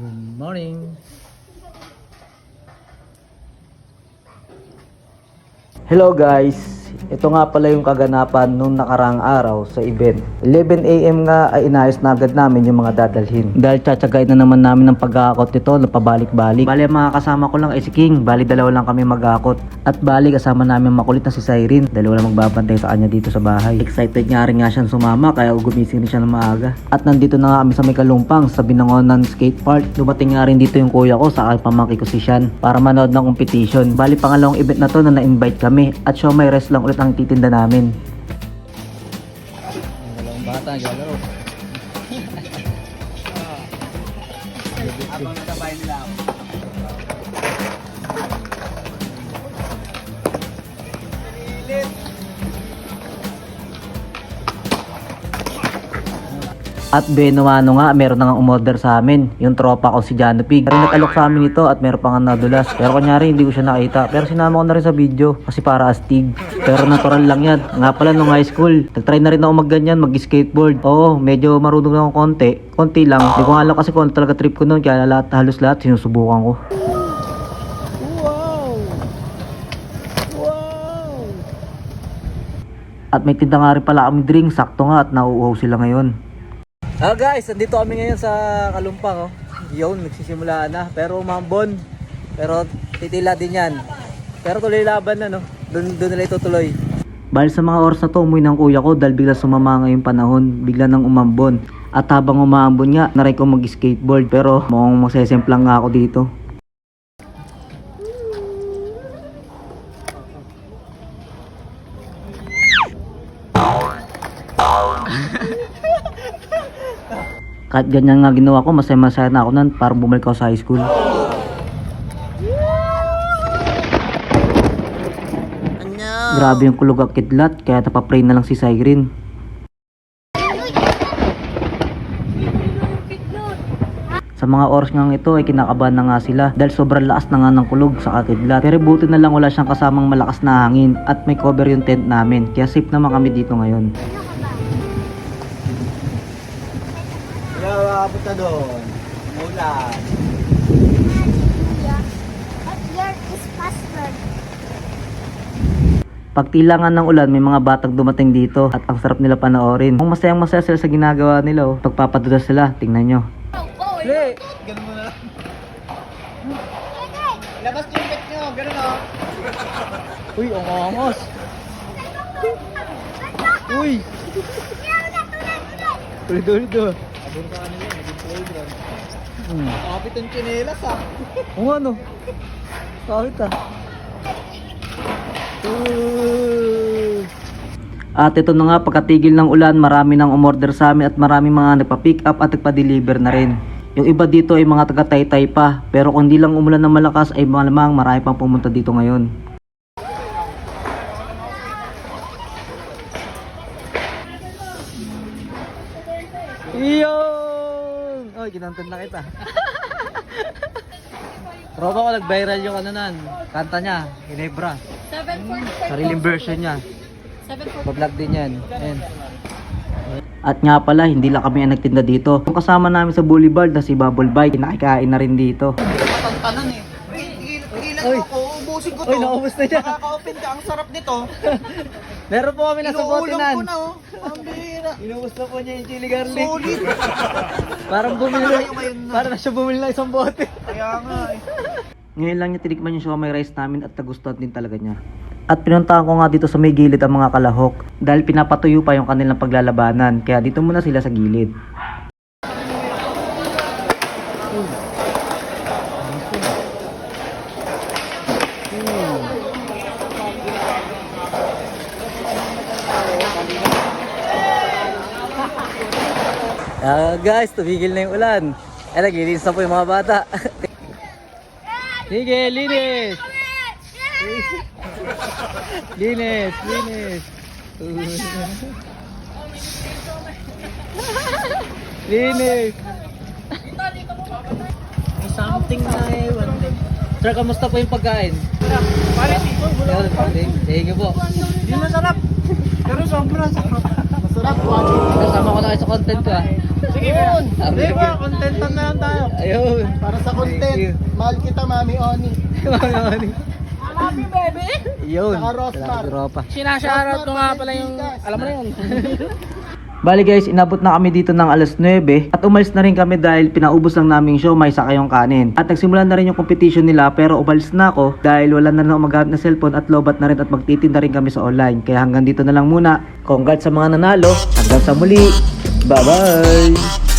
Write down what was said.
Good morning. Hello guys! Ito nga pala yung kaganapan nung nakaraang araw sa event. 11am nga ay inayos na agad namin yung mga dadalhin. Dahil tsatsagain na naman namin ng pag-aakot nito na pabalik-balik. Bali ang mga kasama ko lang ay si King. Bali dalawa lang kami mag-aakot. At bali kasama namin makulit na si Cyrene. Dalawa lang magbabantay sa kanya dito sa bahay. Excited nga rin nga siyang sumama kaya gumising rin siya ng maaga. At nandito na nga kami sa may kalumpang sa Binangonan Skate Park. Dumating nga rin dito yung kuya ko sa pamangki ko si Sean para manood ng competition. Bali pangalawang event na to na na-invite kami at show may rest lang ulit ang titinda namin. Dalawang bata, galaro. Habang nagkabay nila ako. At Benuano nga, meron na nga umorder sa amin. Yung tropa ko si Jano Pig. Pero nag-alok sa amin ito at meron pa nga nadulas. Pero kunyari hindi ko siya nakita. Pero sinama ko na rin sa video kasi para astig. Pero natural lang yan. Nga pala nung high school, nag-try na rin ako magganyan, mag-skateboard. Oo, medyo marunong lang ako konti. Konti lang. Hindi ko alam kasi kung ano talaga trip ko noon. Kaya lahat, halos lahat sinusubukan ko. At may tinda nga rin pala kami drink. Sakto nga at nauuhaw sila ngayon. Ah guys, nandito kami ngayon sa Kalumpang oh. Yun, nagsisimula na. Pero umambon. Pero titila din yan. Pero tuloy laban na no. Doon doon nila itutuloy. Bali sa mga oras na to, umuwi ng kuya ko dahil bigla sumama nga yung panahon. Bigla nang umambon. At habang umambon nga, naray ko mag-skateboard. Pero mukhang masesemplang nga ako dito. Kahit ganyan nga ginawa ko, masaya-masaya na ako nun para bumalik ako sa high school. Grabe yung kulog at kidlat, kaya napapray na lang si Cyrene. Sa mga oras nga ito ay kinakabahan na nga sila dahil sobrang lakas na nga ng kulog sa kakidlat. Pero buti na lang wala siyang kasamang malakas na hangin at may cover yung tent namin. Kaya safe naman kami dito ngayon. Kaya makapot na doon. Faster. Pagtilangan ng ulan, may mga batang dumating dito at ang sarap nila panoorin. Kung masayang masaya sila sa ginagawa nila, oh. pagpapaduda sila, tingnan nyo. Hey! Ganun mo na lang. Labas yung pet nyo. Ganun o. Uy, ang angos! Uy! Tuloy-tuloy Abon ka Hmm. Kapit ang chinelas ah. Oo nga no. Kahit ah. At ito na nga pagkatigil ng ulan, marami nang umorder sa amin at marami mga nagpa-pick up at nagpa-deliver na rin. Yung iba dito ay mga taga Taytay pa, pero kung di lang umulan ng malakas ay malamang marami pang pumunta dito ngayon. Iyon! Oy, kinantan na kita. Tropa ko nag-viral yung ano nan, kanta niya, Ginebra. 745. Sariling version niya. 745. Pa-vlog din yan. Ayan. At nga pala, hindi lang kami ang nagtinda dito. Yung kasama namin sa Boulevard na si Bubble Bike, nakikain na rin dito. Matantanan eh. Uy, tigil- tigilan Uy. mo ako. Ubusin ko to. Uy, naubos na niya. Nakaka-open ka. Ang sarap nito. Meron po kami nasa bote Inuulam nan. ko na oh. Ang bihira. Inubos na po niya yung chili garlic. Solid. Parang bumili parang na siya bumili na isang bote. Kaya nga eh. Ngayon lang niya tinikman yung siomay rice namin at nagustuhan din talaga niya. At pinuntahan ko nga dito sa may gilid ang mga kalahok dahil pinapatuyo pa yung kanilang paglalabanan kaya dito muna sila sa gilid. Ah guys, tumigil na yung ulan. Eh, naglilinis na po yung mga bata. Sige, linis! Linis, linis. linis. Something na ewan eh. Sir, kamusta po yung pagkain? Quality. Yun, Sige po. Hindi masarap. Pero sobrang sarap. Masarap. Kasama kayo sa content ko ah. Sige, Sige ba, contentan na lang tayo. Ayun. Para sa content. Mahal kita, Mami Oni. Happy baby! Yun. Saka Rosmar. Tropa. Sinashoutout ko nga pala yung, alam mo na yun. Bali guys, inabot na kami dito ng alas 9 at umalis na rin kami dahil pinaubos lang naming show may saka yung kanin. At nagsimula na rin yung competition nila pero umalis na ako dahil wala na lang ako magamit na cellphone at lobat na rin at magtitinda rin kami sa online. Kaya hanggang dito na lang muna. Congrats sa mga nanalo. Hanggang sa muli. Bye bye!